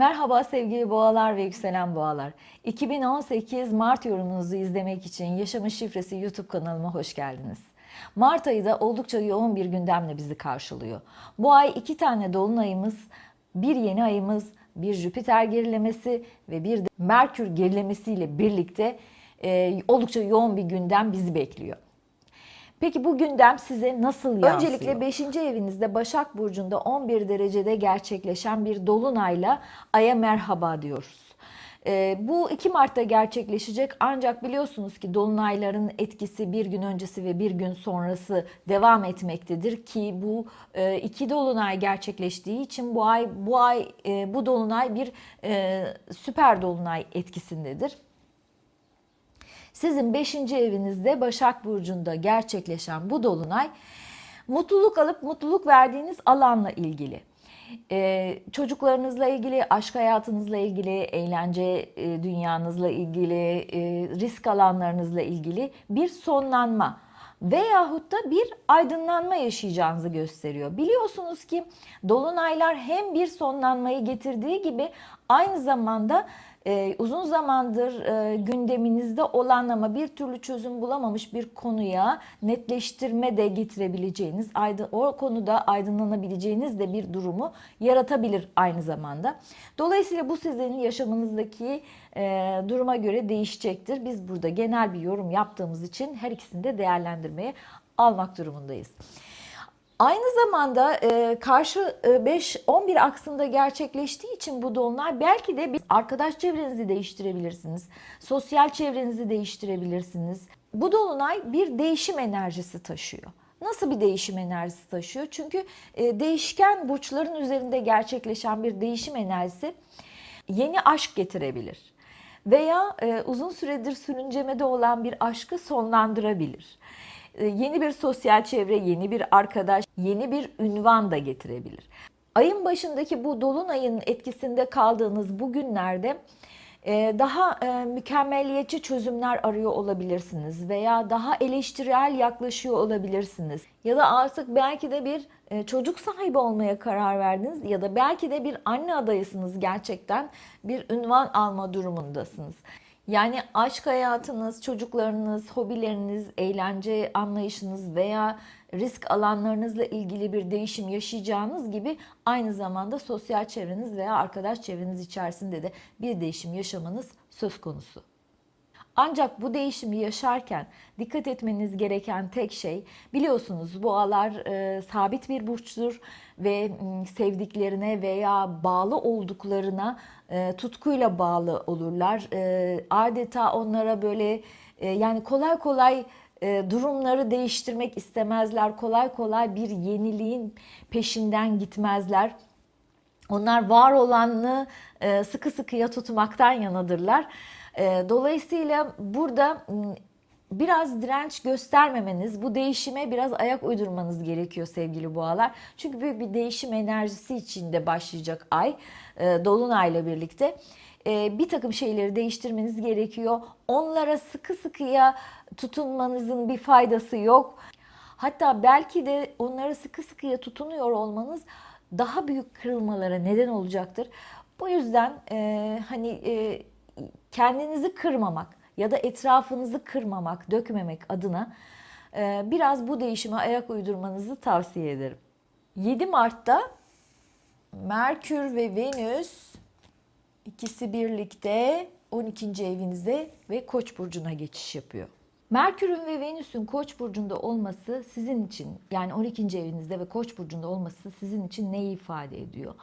Merhaba sevgili boğalar ve yükselen boğalar. 2018 Mart yorumunuzu izlemek için Yaşamın Şifresi YouTube kanalıma hoş geldiniz. Mart ayı da oldukça yoğun bir gündemle bizi karşılıyor. Bu ay iki tane dolunayımız, bir yeni ayımız, bir Jüpiter gerilemesi ve bir de Merkür gerilemesiyle birlikte e, oldukça yoğun bir gündem bizi bekliyor. Peki bu gündem size nasıl yansıyor? Öncelikle 5. evinizde Başak Burcu'nda 11 derecede gerçekleşen bir dolunayla Ay'a merhaba diyoruz. Ee, bu 2 Mart'ta gerçekleşecek ancak biliyorsunuz ki dolunayların etkisi bir gün öncesi ve bir gün sonrası devam etmektedir ki bu e, iki dolunay gerçekleştiği için bu ay bu ay e, bu dolunay bir e, süper dolunay etkisindedir. Sizin 5. evinizde Başak Burcu'nda gerçekleşen bu dolunay mutluluk alıp mutluluk verdiğiniz alanla ilgili. Ee, çocuklarınızla ilgili, aşk hayatınızla ilgili, eğlence e, dünyanızla ilgili, e, risk alanlarınızla ilgili bir sonlanma veyahut da bir aydınlanma yaşayacağınızı gösteriyor. Biliyorsunuz ki dolunaylar hem bir sonlanmayı getirdiği gibi aynı zamanda e, uzun zamandır e, gündeminizde olan ama bir türlü çözüm bulamamış bir konuya netleştirme de getirebileceğiniz, aydın, o konuda aydınlanabileceğiniz de bir durumu yaratabilir aynı zamanda. Dolayısıyla bu sizin yaşamınızdaki e, duruma göre değişecektir. Biz burada genel bir yorum yaptığımız için her ikisini de değerlendirmeye almak durumundayız. Aynı zamanda e, karşı 5-11 aksında gerçekleştiği için bu dolunay belki de bir arkadaş çevrenizi değiştirebilirsiniz. Sosyal çevrenizi değiştirebilirsiniz. Bu dolunay bir değişim enerjisi taşıyor. Nasıl bir değişim enerjisi taşıyor? Çünkü e, değişken burçların üzerinde gerçekleşen bir değişim enerjisi yeni aşk getirebilir veya e, uzun süredir sürüncemede olan bir aşkı sonlandırabilir. E, yeni bir sosyal çevre, yeni bir arkadaş, yeni bir ünvan da getirebilir. Ayın başındaki bu dolunayın etkisinde kaldığınız bu günlerde e, daha e, mükemmeliyetçi çözümler arıyor olabilirsiniz veya daha eleştirel yaklaşıyor olabilirsiniz. Ya da artık belki de bir çocuk sahibi olmaya karar verdiniz ya da belki de bir anne adayısınız gerçekten bir ünvan alma durumundasınız. Yani aşk hayatınız, çocuklarınız, hobileriniz, eğlence anlayışınız veya risk alanlarınızla ilgili bir değişim yaşayacağınız gibi aynı zamanda sosyal çevreniz veya arkadaş çevreniz içerisinde de bir değişim yaşamanız söz konusu. Ancak bu değişimi yaşarken dikkat etmeniz gereken tek şey biliyorsunuz boğalar e, sabit bir burçtur ve m, sevdiklerine veya bağlı olduklarına e, tutkuyla bağlı olurlar. E, adeta onlara böyle e, yani kolay kolay e, durumları değiştirmek istemezler. Kolay kolay bir yeniliğin peşinden gitmezler. Onlar var olanı sıkı sıkıya tutmaktan yanadırlar. Dolayısıyla burada biraz direnç göstermemeniz, bu değişime biraz ayak uydurmanız gerekiyor sevgili boğalar. Çünkü büyük bir değişim enerjisi içinde başlayacak ay, e, dolunayla birlikte. E, bir takım şeyleri değiştirmeniz gerekiyor. Onlara sıkı sıkıya tutunmanızın bir faydası yok. Hatta belki de onlara sıkı sıkıya tutunuyor olmanız daha büyük kırılmalara neden olacaktır. Bu yüzden e, hani e, kendinizi kırmamak ya da etrafınızı kırmamak, dökmemek adına e, biraz bu değişime ayak uydurmanızı tavsiye ederim. 7 Mart'ta Merkür ve Venüs ikisi birlikte 12. evinize ve Koç burcuna geçiş yapıyor. Merkür'ün ve Venüs'ün Koç burcunda olması sizin için yani 12. evinizde ve Koç burcunda olması sizin için neyi ifade ediyor?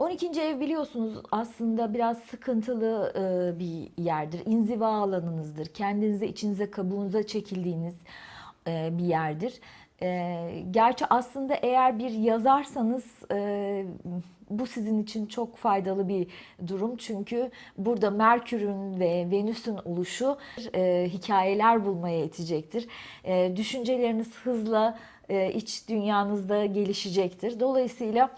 12. ev biliyorsunuz aslında biraz sıkıntılı e, bir yerdir. İnziva alanınızdır. Kendinize, içinize, kabuğunuza çekildiğiniz e, bir yerdir. E, gerçi aslında eğer bir yazarsanız bu sizin için çok faydalı bir durum. Çünkü burada Merkür'ün ve Venüs'ün oluşu hikayeler bulmaya itecektir. Düşünceleriniz hızla iç dünyanızda gelişecektir. Dolayısıyla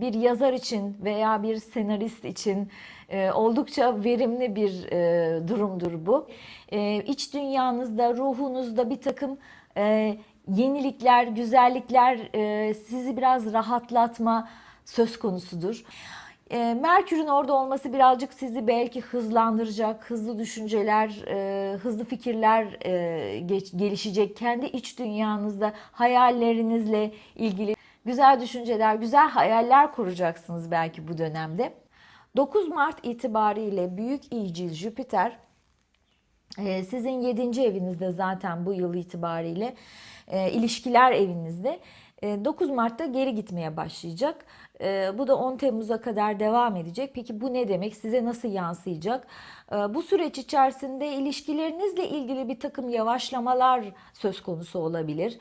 bir yazar için veya bir senarist için oldukça verimli bir durumdur bu. İç dünyanızda, ruhunuzda bir takım yenilikler, güzellikler sizi biraz rahatlatma söz konusudur. E, Merkür'ün orada olması birazcık sizi belki hızlandıracak, hızlı düşünceler, e, hızlı fikirler e, gelişecek. Kendi iç dünyanızda hayallerinizle ilgili güzel düşünceler, güzel hayaller kuracaksınız belki bu dönemde. 9 Mart itibariyle Büyük İyicil Jüpiter Sizin 7. evinizde zaten bu yıl itibariyle e, ilişkiler evinizde. E, 9 Mart'ta geri gitmeye başlayacak. E, bu da 10 Temmuz'a kadar devam edecek. Peki bu ne demek? Size nasıl yansıyacak? E, bu süreç içerisinde ilişkilerinizle ilgili bir takım yavaşlamalar söz konusu olabilir.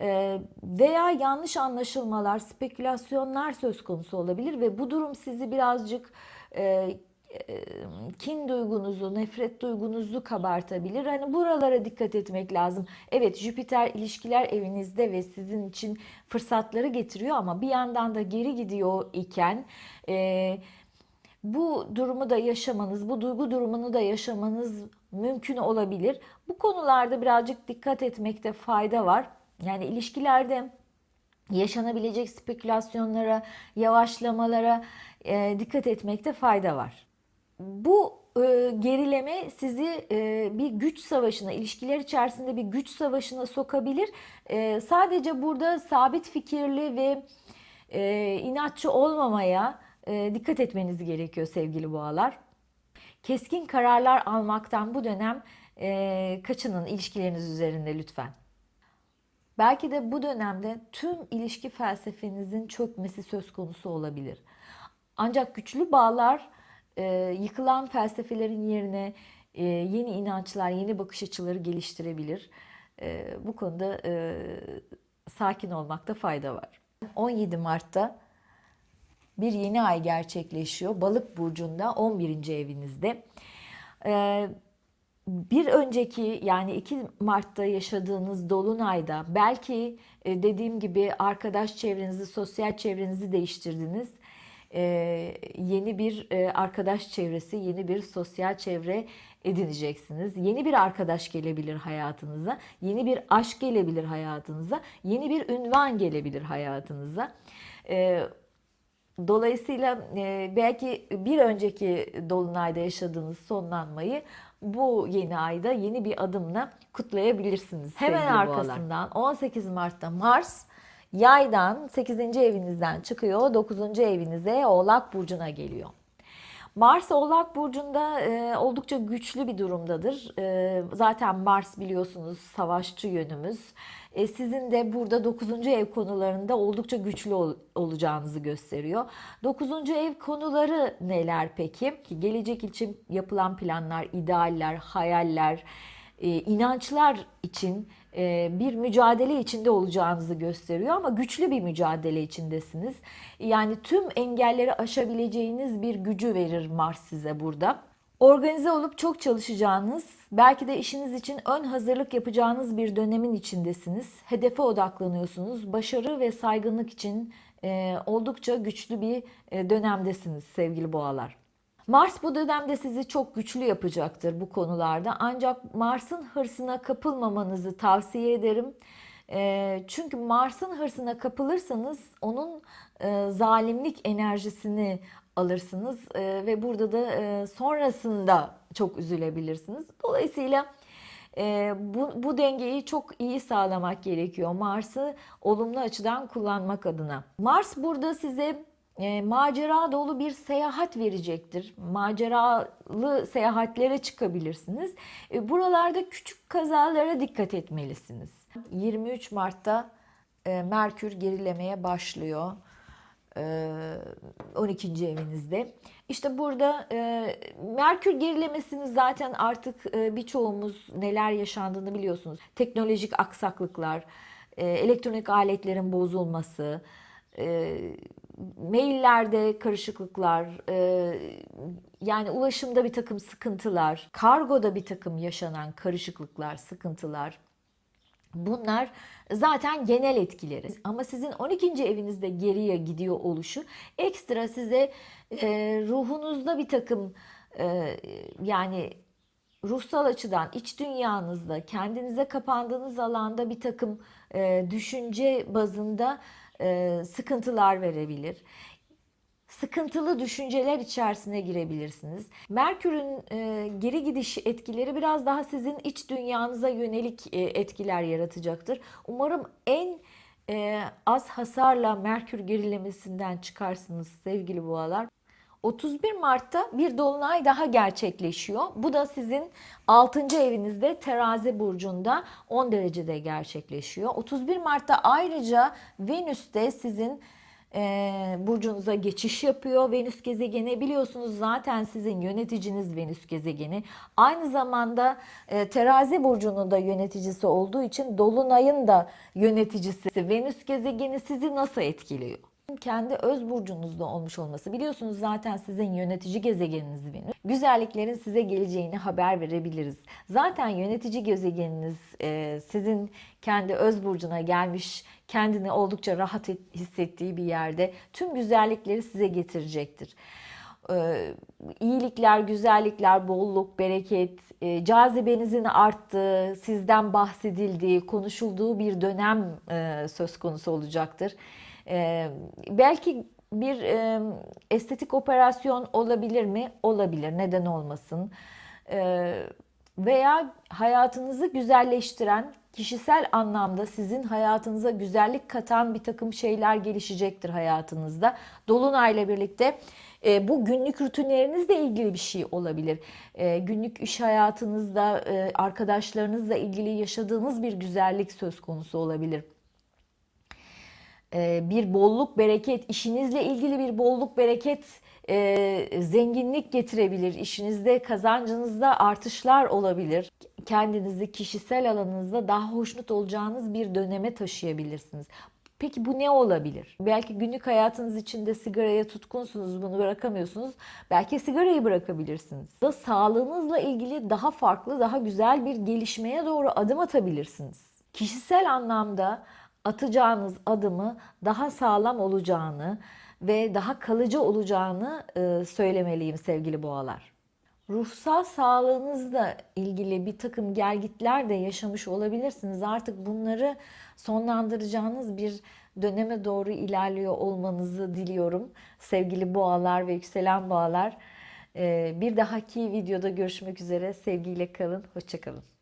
E, veya yanlış anlaşılmalar, spekülasyonlar söz konusu olabilir ve bu durum sizi birazcık e, e, kin duygunuzu, nefret duygunuzu kabartabilir. Hani buralara dikkat etmek lazım. Evet Jüpiter ilişkiler evinizde ve sizin için fırsatları getiriyor ama bir yandan da geri gidiyor iken e, bu durumu da yaşamanız, bu duygu durumunu da yaşamanız mümkün olabilir. Bu konularda birazcık dikkat etmekte fayda var. Yani ilişkilerde yaşanabilecek spekülasyonlara, yavaşlamalara e, dikkat etmekte fayda var. Bu e, gerileme sizi e, bir güç savaşına, ilişkiler içerisinde bir güç savaşına sokabilir. E, sadece burada sabit fikirli ve e, inatçı olmamaya e, dikkat etmeniz gerekiyor sevgili boğalar. Keskin kararlar almaktan bu dönem e, kaçının ilişkileriniz üzerinde lütfen. Belki de bu dönemde tüm ilişki felsefenizin çökmesi söz konusu olabilir. Ancak güçlü bağlar e, yıkılan felsefelerin yerine e, yeni inançlar, yeni bakış açıları geliştirebilir. E, bu konuda e, sakin olmakta fayda var. 17 Mart'ta bir yeni ay gerçekleşiyor. Balık burcunda 11. evinizde. E, bir önceki yani 2 Mart'ta yaşadığınız dolunayda belki e, dediğim gibi arkadaş çevrenizi, sosyal çevrenizi değiştirdiniz. E, yeni bir e, arkadaş çevresi, yeni bir sosyal çevre edineceksiniz. Yeni bir arkadaş gelebilir hayatınıza, yeni bir aşk gelebilir hayatınıza, yeni bir ünvan gelebilir hayatınıza. E, Dolayısıyla e, belki bir önceki dolunayda yaşadığınız sonlanmayı bu yeni ayda yeni bir adımla kutlayabilirsiniz. Hemen boğalar. arkasından 18 Mart'ta Mars yaydan 8. evinizden çıkıyor. 9. evinize Oğlak Burcu'na geliyor. Mars Oğlak Burcu'nda e, oldukça güçlü bir durumdadır. E, zaten Mars biliyorsunuz savaşçı yönümüz. E, sizin de burada 9. ev konularında oldukça güçlü ol- olacağınızı gösteriyor. 9. ev konuları neler peki? Gelecek için yapılan planlar, idealler, hayaller, e, inançlar için bir mücadele içinde olacağınızı gösteriyor ama güçlü bir mücadele içindesiniz. Yani tüm engelleri aşabileceğiniz bir gücü verir Mars size burada. Organize olup çok çalışacağınız, belki de işiniz için ön hazırlık yapacağınız bir dönemin içindesiniz. Hedefe odaklanıyorsunuz. Başarı ve saygınlık için e, oldukça güçlü bir e, dönemdesiniz sevgili boğalar. Mars bu dönemde sizi çok güçlü yapacaktır bu konularda. Ancak Mars'ın hırsına kapılmamanızı tavsiye ederim. E, Çünkü Mars'ın hırsına kapılırsanız onun e, zalimlik enerjisini alırsınız E, ve burada da e, sonrasında çok üzülebilirsiniz. Dolayısıyla bu, bu dengeyi çok iyi sağlamak gerekiyor. Mars'ı olumlu açıdan kullanmak adına. Mars burada size e, macera dolu bir seyahat verecektir. Maceralı seyahatlere çıkabilirsiniz. E, buralarda küçük kazalara dikkat etmelisiniz. 23 Mart'ta e, Merkür gerilemeye başlıyor. E, 12. evinizde. İşte burada e, Merkür gerilemesini zaten artık e, birçoğumuz neler yaşandığını biliyorsunuz. Teknolojik aksaklıklar, e, elektronik aletlerin bozulması, e, maillerde karışıklıklar, e, yani ulaşımda bir takım sıkıntılar, kargoda bir takım yaşanan karışıklıklar, sıkıntılar. Bunlar zaten genel etkileri. Ama sizin 12. evinizde geriye gidiyor oluşu ekstra size e, ruhunuzda bir takım e, yani ruhsal açıdan iç dünyanızda kendinize kapandığınız alanda bir takım e, düşünce bazında e, sıkıntılar verebilir. sıkıntılı düşünceler içerisine girebilirsiniz. Merkür'ün e, geri gidiş etkileri biraz daha sizin iç dünyanıza yönelik e, etkiler yaratacaktır. Umarım en az hasarla Merkür gerilemesinden çıkarsınız sevgili boğalar. 31 Mart'ta bir dolunay daha gerçekleşiyor. Bu da sizin 6. evinizde terazi burcunda 10 derecede gerçekleşiyor. 31 Mart'ta ayrıca Venüs de sizin e, burcunuza geçiş yapıyor. Venüs gezegeni biliyorsunuz zaten sizin yöneticiniz Venüs gezegeni. Aynı zamanda e, terazi burcunun da yöneticisi olduğu için dolunayın da yöneticisi Venüs gezegeni sizi nasıl etkiliyor? Kendi öz burcunuzda olmuş olması. Biliyorsunuz zaten sizin yönetici gezegeniniz Venüs. Güzelliklerin size geleceğini haber verebiliriz. Zaten yönetici gezegeniniz e, sizin kendi öz burcuna gelmiş, kendini oldukça rahat hissettiği bir yerde tüm güzellikleri size getirecektir. Ee, iyilikler, güzellikler, bolluk, bereket, e, cazibenizin arttığı, sizden bahsedildiği, konuşulduğu bir dönem e, söz konusu olacaktır. Ee, belki bir e, estetik operasyon olabilir mi? Olabilir. Neden olmasın? Ee, veya hayatınızı güzelleştiren, kişisel anlamda sizin hayatınıza güzellik katan bir takım şeyler gelişecektir hayatınızda. Dolunayla birlikte e, bu günlük rutinlerinizle ilgili bir şey olabilir. E, günlük iş hayatınızda, e, arkadaşlarınızla ilgili yaşadığınız bir güzellik söz konusu olabilir e, bir bolluk bereket, işinizle ilgili bir bolluk bereket, e, zenginlik getirebilir. İşinizde, kazancınızda artışlar olabilir. Kendinizi kişisel alanınızda daha hoşnut olacağınız bir döneme taşıyabilirsiniz. Peki bu ne olabilir? Belki günlük hayatınız içinde sigaraya tutkunsunuz, bunu bırakamıyorsunuz. Belki sigarayı bırakabilirsiniz. Da sağlığınızla ilgili daha farklı, daha güzel bir gelişmeye doğru adım atabilirsiniz. Kişisel anlamda atacağınız adımı daha sağlam olacağını ve daha kalıcı olacağını e, söylemeliyim sevgili boğalar. Ruhsal sağlığınızla ilgili bir takım gelgitler de yaşamış olabilirsiniz. Artık bunları sonlandıracağınız bir döneme doğru ilerliyor olmanızı diliyorum. Sevgili boğalar ve yükselen boğalar. E, bir dahaki videoda görüşmek üzere. Sevgiyle kalın, hoşçakalın.